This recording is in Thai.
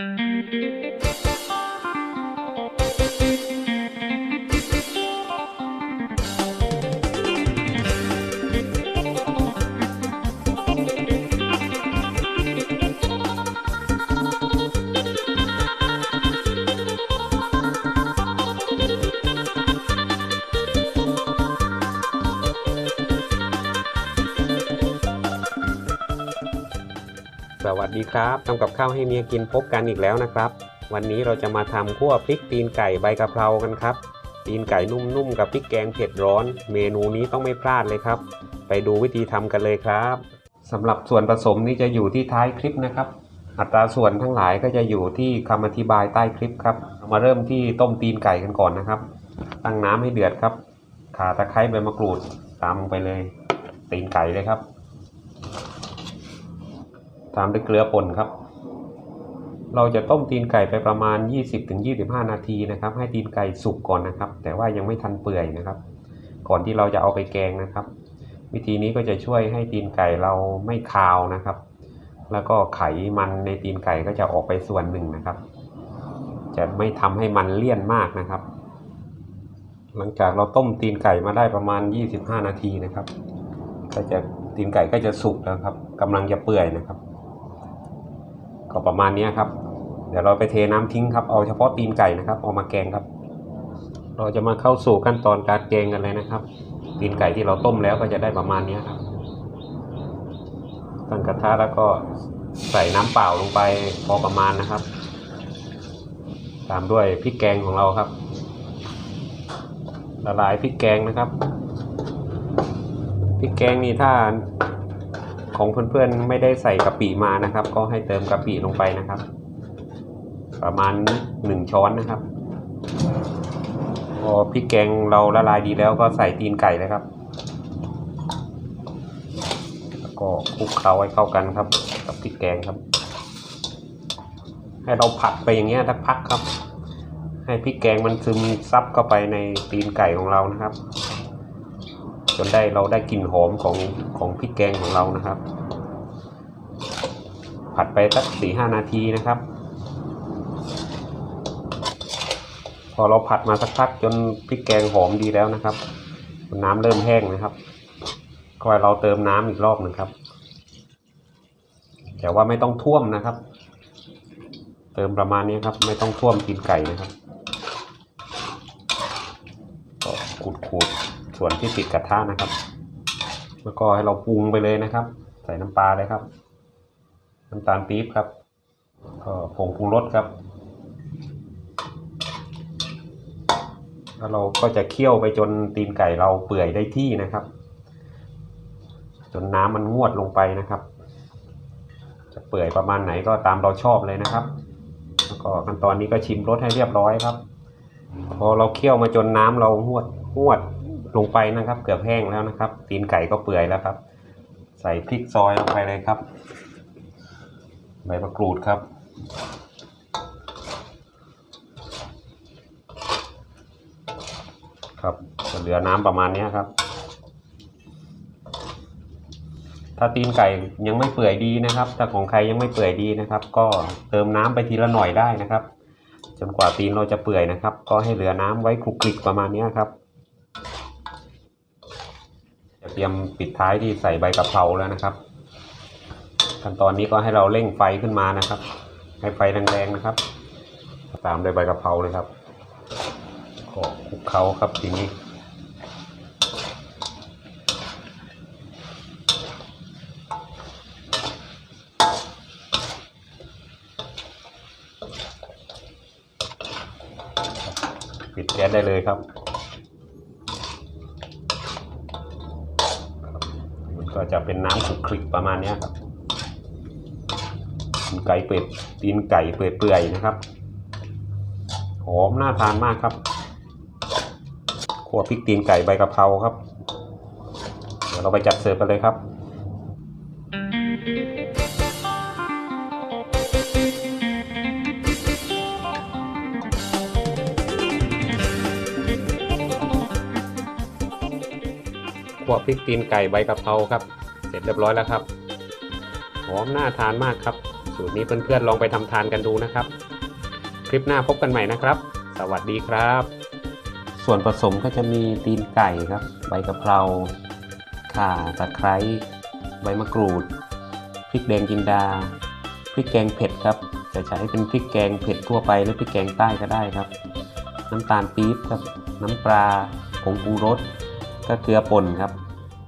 Música สวัสดีครับทำกับข้าวให้เมียกินพบกันอีกแล้วนะครับ วันนี้เราจะมาทำคั่วพริกตีนไก่ใบกะเพรากันครับ ตีนไก่นุ่มๆกับพริกแกงเผ็ดร้อน เมนูนี้ต้องไม่พลาดเลยครับ ไปดูวิธีทำกันเลยครับสำหรับส่วนผสมนี้จะอยู่ที่ท้ายคลิปนะครับ อัตราส่วนทั้งหลายก็จะอยู่ที่คำอธิบายใต้คลิปครับามาเริ่มที่ต้มตีนไก่กันก่อนนะครับ ตั้งน้ำให้เดือดครับข่าตะไคร้ใบมะกรูดตามลงไปเลย ตีนไก่เลยครับ ตามด้วยเกลือป่นครับ เราจะต้มตีนไก่ไปประมาณ 20-25 นาทีนะครับ ให้ตีนไก่สุกก่อนนะครับ แต่ว่ายังไม่ทันเปื่อยนะครับ ก่อนที่เราจะเอาไปแกงนะครับ วิธีนี้ก็จะช่วยให้ตีนไก่เราไม่คาวนะครับ แล้วก็ไขมันในตีนไก่ก็จะออกไปส่วนหนึ่งนะครับ จะไม่ทำให้มันเลี่ยนมากนะครับ หลังจากเราต้มตีนไก่มาได้ประมาณ 25 นาทีนะครับ ก็จะตีนไก่ก็จะสุกแล้วครับกำลังจะเปื่อยนะครับ ก็ประมาณนี้ครับ เดี๋ยวเราไปเทน้ำทิ้งครับ เอาเฉพาะตีนไก่นะครับ เอามาแกงครับ เราจะมาเข้าสู่ขั้นตอนการแกงกันเลยนะครับ ตีนไก่ที่เราต้มแล้วก็จะได้ประมาณนี้ครับ ตั้งกระทะแล้วก็ใส่น้ำเปล่าลงไปพอประมาณนะครับ ตามด้วยพริกแกงของเราครับ ละลายพริกแกงนะครับพริกแกงนี่ถ้า ของเพื่อนๆไม่ได้ใส่กะปิมานะครับ ก็ให้เติมกะปิลงไปนะครับ ประมาณหนึ่งช้อนนะครับพอพริกแกงเราละลายดีแล้วก็ใส่ตีนไก่เลยครับ แล้วก็คลุกเคล้าให้เข้ากันครับ กับพริกแกงครับ ให้เราผัดไปอย่างเงี้ยสักพักครับ ให้พริกแกงมันซึมซับเข้าไปในตีนไก่ของเรานะครับ นได้เราได้กลิ่นหอมของของพริกแกงของเรานะครับ ผัดไปสักสี่ห้านาทีนะครับ พอเราผัดมาสักพักจนพริกแกงหอมดีแล้วนะครับ น้ำเริ่มแห้งนะครับก็เราเติมน้ำอีกรอบหนึ่งครับ แต่ว่าไม่ต้องท่วมนะครับ เติมประมาณนี้ครับ ไม่ต้องท่วมตีนไก่นะครับก็ขูดๆ ส่วนที่ติดกระทะนะครับ แล้วก็ให้เราปรุงไปเลยนะครับ ใส่น้ำปลาเลยครับ น้ำตาลปี๊บครับก็ผงปรุงรสครับ แล้วเราก็จะเคี่ยวไปจนตีนไก่เราเปื่อยได้ที่นะครับ จนน้ำมันงวดลงไปนะครับ จะเปื่อยประมาณไหนก็ตามเราชอบเลยนะครับ แล้วก็ขั้นตอนนี้ก็ชิมรสให้เรียบร้อยครับ พอเราเคี่ยวมาจนน้ำเรางวดงวด ลงไปนะครับ เกือบแห้งแล้วนะครับ ตีนไก่ก็เปื่อยแล้วครับ ใส่พริกซอยลงไปเลยครับ ใบมะกรูดครับ ครับจะเหลือน้ำประมาณนี้ครับ ถ้าตีนไก่ยังไม่เปื่อยดีนะครับถ้าของใครยังไม่เปื่อยดีนะครับ ก็เติมน้ำไปทีละหน่อยได้นะครับจนกว่าตีนเราจะเปื่อยนะครับ ก็ให้เหลือน้ำไว้คลุกคลิกประมาณนี้ครับ เตรียมปิดท้ายที่ใส่ใบกะเพราแล้วนะครับ ขั้นตอนนี้ก็ให้เราเร่งไฟขึ้นมานะครับ ให้ไฟแรงๆนะครับ ตามด้วยใบกะเพราเลยครับก็คลุกเคล้าครับทีนี้ปิดแก๊สได้เลยครับ มัน ก็จะเป็นน้ำคลุกคลิกประมาณนี้ครับไก่เปื่อยตีนไก่เปื่อยๆนะครับ หอมน่าทานมากครับขั่วพริกตีนไก่ใบกะเพราครับเดี๋ยวเราไปจัดเสิร์ฟกันเลยครับ ขั่วพริกตีนไก่ใบกะเพราครับ เสร็จเรียบร้อยแล้วครับหอมน่าทานมากครับสสูตรนี้เพื่อนๆลองไปทำทานกันดูนะครับ คลิปหน้าพบกันใหม่นะครับ สวัสดีครับ ส่วนผสมก็จะมีตีนไก่ครับ ใบกะเพราข่าตะไคร้ใบมะกรูดพริกแดงจินดาพริกแกงเผ็ดครับ จะใช้เป็นพริกแกงเผ็ดทั่วไปหรือพริกแกงใต้ก็ได้ครับ น้ำตาลปี๊บครับ น้ำปลาผงปรุงรสก็เกลือป่นครับ